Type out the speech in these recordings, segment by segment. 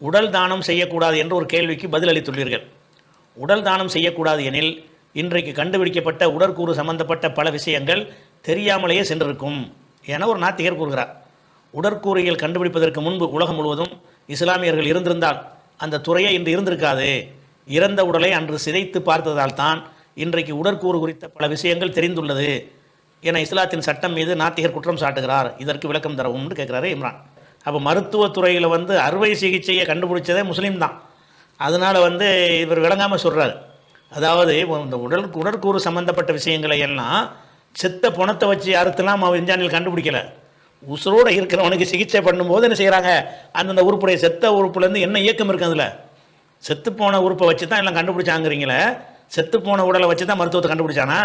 உடல் தானம் செய்யக்கூடாது என்ற ஒரு கேள்விக்கு பதில் அளித்துள்ளீர்கள் உடல் தானம் செய்யக்கூடாது எனில் இன்றைக்கு கண்டுபிடிக்கப்பட்ட உடற்கூறு சம்பந்தப்பட்ட பல விஷயங்கள் தெரியாமலேயே சென்றிருக்கும் என ஒரு நாத்திகர் கூறுகிறார். உடற்கூறியல் கண்டுபிடிப்பதற்கு முன்பு உலகம் முழுவதும் இஸ்லாமியர்கள் இருந்திருந்தால் அந்த துறையை இன்று இருந்திருக்காது. இறந்த உடலை அன்று சிதைத்து பார்த்ததால் தான் இன்றைக்கு உடற்கூறு குறித்த பல விஷயங்கள் தெரிந்துள்ளது என இஸ்லாத்தின் சட்டம் மீது நாத்திகர் குற்றம் சாட்டுகிறார். இதற்கு விளக்கம் தரவும்னு கேட்குறாரு இம்ரான். அப்போ மருத்துவத்துறையில் வந்து அறுவை சிகிச்சையை கண்டுபிடிச்சதே முஸ்லீம் தான். அதனால் வந்து இவர் விளங்காமல் சொல்கிறார் அதாவது இந்த உடல் உடற்கூறு சம்மந்தப்பட்ட விஷயங்களை எல்லாம் செத்த பணத்தை வச்சு அறுத்துலாம் அவன் விஞ்ஞானிகள் கண்டுபிடிக்கல. உசுரோடு இருக்கிறவனுக்கு சிகிச்சை பண்ணும்போது என்ன செய்கிறாங்க அந்தந்த உறுப்புடைய செத்த உறுப்புலேருந்து என்ன இயக்கம் இருக்குது அதில்? செத்துப்போன உறுப்பை வச்சு தான் எல்லாம் கண்டுபிடிச்சாங்கிறீங்களே? செத்துப்போன உடலை வச்சு தான் மருத்துவத்தை கண்டுபிடிச்சானா?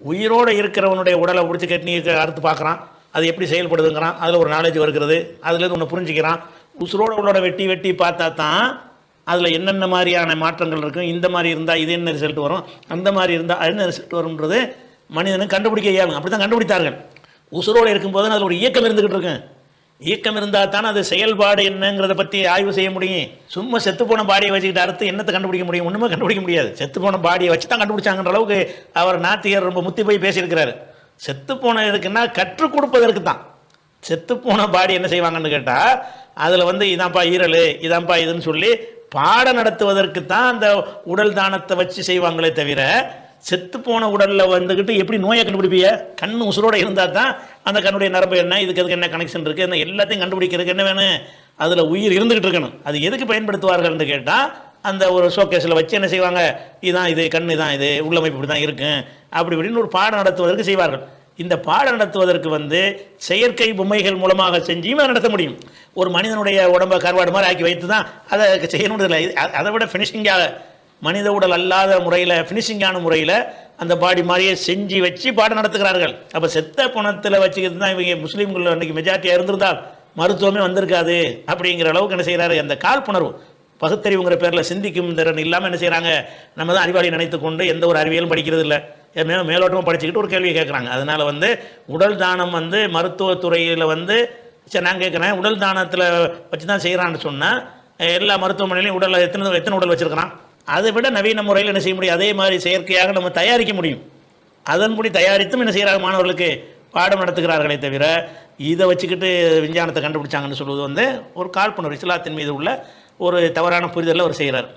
உயிரோடு இருக்கிறவனுடைய உடலை பிடிச்சி கட்டி அறுத்து பார்க்குறான். அது எப்படி செயல்படுதுங்கிறான் அதில் ஒரு நாலேஜ் வருகிறது அதுலேருந்து ஒன்று புரிஞ்சுக்கிறான். உசுரோட உள்ளோட வெட்டி வெட்டி பார்த்தா தான் அதில் என்னென்ன மாதிரியான மாற்றங்கள் இருக்கும் இந்த மாதிரி இருந்தால் இது என்ன ரிசல்ட் வரும் அந்த மாதிரி இருந்தால் என்ன ரிசல்ட் வரும்ன்றது மனிதனுக்கு கண்டுபிடிக்க இயலும் அப்படி தான் கண்டுபிடித்தார்கள். உசுரோடு இருக்கும்போது அதில் ஒரு இயக்கம் இருந்துக்கிட்டு இருக்கும் இயக்கம் இருந்தால் தானே அது செயல்பாடு என்னங்கிறத பற்றி ஆய்வு செய்ய முடியும். சும்மா செத்து போன பாடியை வச்சுக்கிட்டு அடுத்து என்னத்தை கண்டுபிடிக்க முடியும்? ஒன்றுமே கண்டுபிடிக்க முடியாது. செத்து பாடியை வச்சு தான் கண்டுபிடிச்சாங்கன்ற அளவுக்கு அவர் நாத்திகர் ரொம்ப முத்தி போய் பேசியிருக்கிறாரு. செத்து போன எதுக்குன்னா கற்றுக் கொடுப்பதற்கு தான். செத்து போன பாடி என்ன செய்வாங்கன்னு கேட்டால் அதில் வந்து இதான்ப்பா ஈரல் இதான்ப்பா இதுன்னு சொல்லி பாடம் நடத்துவதற்கு தான் அந்த உடல் தானத்தை வச்சு செய்வாங்களே தவிர செத்து போன உடலில் வந்துக்கிட்டு எப்படி நோயை கண்டுபிடிப்பீங்க? கண் உசுரோடு இருந்தால் தான் அந்த கண்ணுடைய நரம்பு என்ன இதுக்கு அதுக்கு என்ன கனெக்ஷன் இருக்குது என்ன எல்லாத்தையும் கண்டுபிடிக்கிறதுக்கு என்ன வேணும்? அதில் உயிர் இருந்துக்கிட்டு இருக்கணும். அது எதுக்கு பயன்படுத்துவார்கள்னு கேட்டால் அந்த ஒரு ஷோகேஸில் வச்சு என்ன செய்வாங்க? இதுதான் இது கண் தான் இது உள்ளமைப்பு இப்படி தான் இருக்கும். அப்படி இப்படின்னு ஒரு பாடம் நடத்துவதற்கு செய்வார்கள். இந்த பாடம் நடத்துவதற்கு வந்து செயற்கை பொம்மைகள் மூலமாக செஞ்சியும் அதை நடத்த முடியும். ஒரு மனிதனுடைய உடம்பை கருவாடு மாதிரி ஆக்கி வைத்து தான் அதை செய்யணுன்றது இல்லை. அதை விட ஃபினிஷிங்காக மனித உடல் அல்லாத முறையில் ஃபினிஷிங்கான முறையில் அந்த பாடி மாதிரியே செஞ்சு வச்சு பாடம் நடத்துகிறார்கள். அப்போ செத்த பணத்தில் வச்சுக்கிட்டு தான் இவங்க முஸ்லீம்கள் அன்றைக்கி மெஜாரிட்டியாக இருந்திருந்தால் மருத்துவமே வந்திருக்காது அப்படிங்கிற அளவுக்கு என்ன செய்கிறாரு அந்த காழ்ப்புணர்வு பகுத்தறிவுங்கிற பேரில் சிந்திக்கும் திறன் இல்லாமல் என்ன செய்கிறாங்க நம்ம தான் அறிவாளி நினைத்து கொண்டு எந்த ஒரு அறிவியலும் படிக்கிறது இல்லை. மே மேலோட்டமாக படிச்சுக்கிட்டு ஒரு கேள்வியை கேட்குறாங்க அதனால் வந்து உடல் தானம் வந்து மருத்துவத்துறையில் வந்து சரி நான் கேட்குறேன் உடல் தானத்தில் வச்சு தான் செய்கிறான்னு சொன்னால் எல்லா மருத்துவமனையிலையும் உடல் எத்தனை எத்தனை உடல் வச்சுருக்கிறான்? அதை விட நவீன முறையில் என்ன செய்ய முடியும்? அதே மாதிரி செயற்கையாக நம்ம தயாரிக்க முடியும். அதன்படி தயாரித்தும் என்ன செய்கிறாங்க மாணவர்களுக்கு? பாடம் நடத்துகிறார்களே தவிர இதை வச்சுக்கிட்டு விஞ்ஞானத்தை கண்டுபிடிச்சாங்கன்னு சொல்வது வந்து ஒரு காழ்ப்புணர்வு இஸ்லாத்தின் மீது உள்ள ஒரு தவறான புரிதலில் அவர் செய்கிறார்